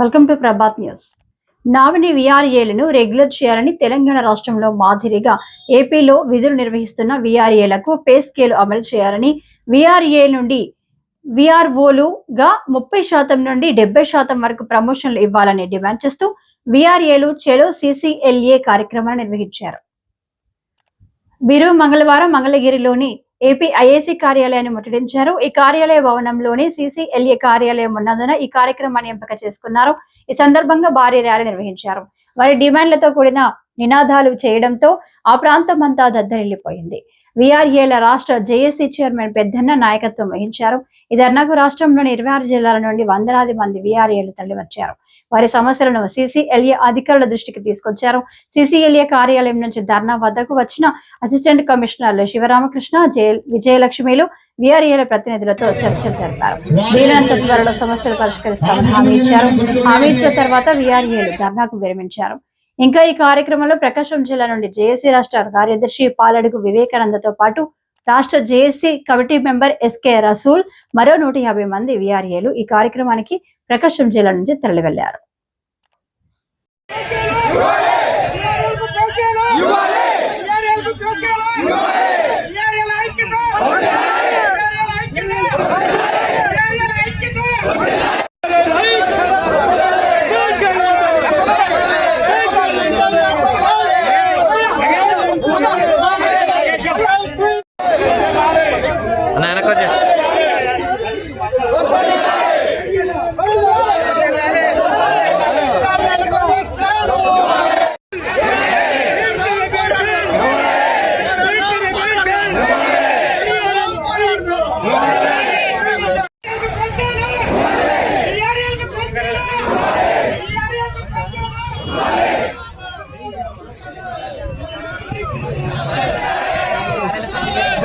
Welcome to Prabhat news. Nominee విఆర్ఏలను regular చేయాలని తెలంగాణ రాష్ట్రంలో మాదిరిగా ఏపీలో విధులు నిర్వహిస్తున్న విఆర్ఏలకు పే స్కేల్ అమలు చేయాలని విఆర్ఏ నుండి విఆర్ఓలుగా ముప్పై శాతం నుండి డెబ్బై శాతం వరకు ప్రమోషన్లు ఇవ్వాలని డిమాండ్ చేస్తూ విఆర్ఏలు చెలో సిసిఎల్ఏ కార్యక్రమాన్ని నిర్వహించారు. వీరు మంగళవారం మంగళగిరిలోని ఏపీ ఐఏసీ కార్యాలయాన్ని ముట్టడించారు. ఈ కార్యాలయ భవనంలోని సీసీఎల్ఏ కార్యాలయం ఉన్నందున ఈ కార్యక్రమాన్ని ఎంపిక చేసుకున్నారు. ఈ సందర్భంగా భారీ ర్యాలీ నిర్వహించారు. వారి డిమాండ్లతో కూడిన నినాదాలు చేయడంతో ఆ ప్రాంతం అంతా దద్దరిల్లిపోయింది. విఆర్ఏల రాష్ట్ర జేఏసీ చైర్మన్ పెద్దన్న నాయకత్వం వహించారు. ఈ ధర్నాకు రాష్ట్రంలోని ఇరవై ఆరు జిల్లాల నుండి వందలాది మంది విఆర్ఏలు తరలివచ్చారు. వారి సమస్యలను సిసిఎల్ఏ అధికారుల దృష్టికి తీసుకొచ్చారు. సిసిఎల్ఏ కార్యాలయం నుంచి ధర్నా వద్దకు వచ్చిన అసిస్టెంట్ కమిషనర్లు శివరామకృష్ణ జయ విజయలక్ష్మిలు విఆర్ఏల ప్రతినిధులతో చర్చలు జరిపారు. వీలంత త్వరలో సమస్యలు పరిష్కరిస్తామని హామీ ఇచ్చారు. హామీ ఇచ్చిన తర్వాత విఆర్ఏలు ధర్నాకు విరమించారు. ఇంకా ఈ కార్యక్రమంలో ప్రకాశం జిల్లా నుండి జేఏసీ రాష్ట్ర కార్యదర్శి పాలడుగు వివేకానందతో పాటు రాష్ట్ర JAC committee member SK Rasool మరో నూట యాభై మంది విఆర్ఏలు ఈ కార్యక్రమానికి ప్రకాశం జిల్లా నుంచి తరలి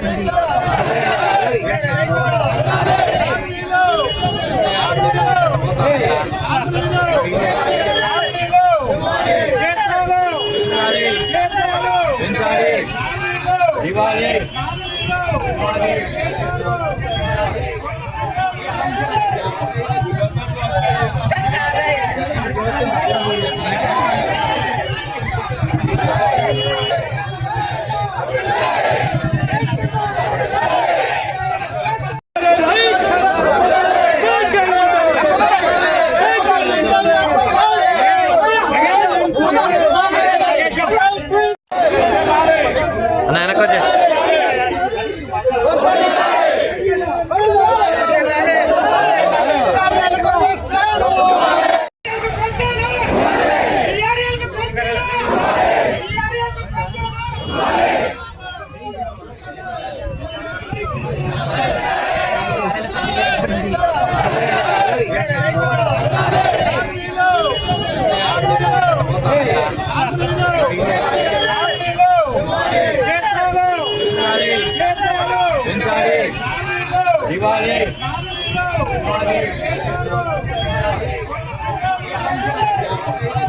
అన్న గాలి తీసావా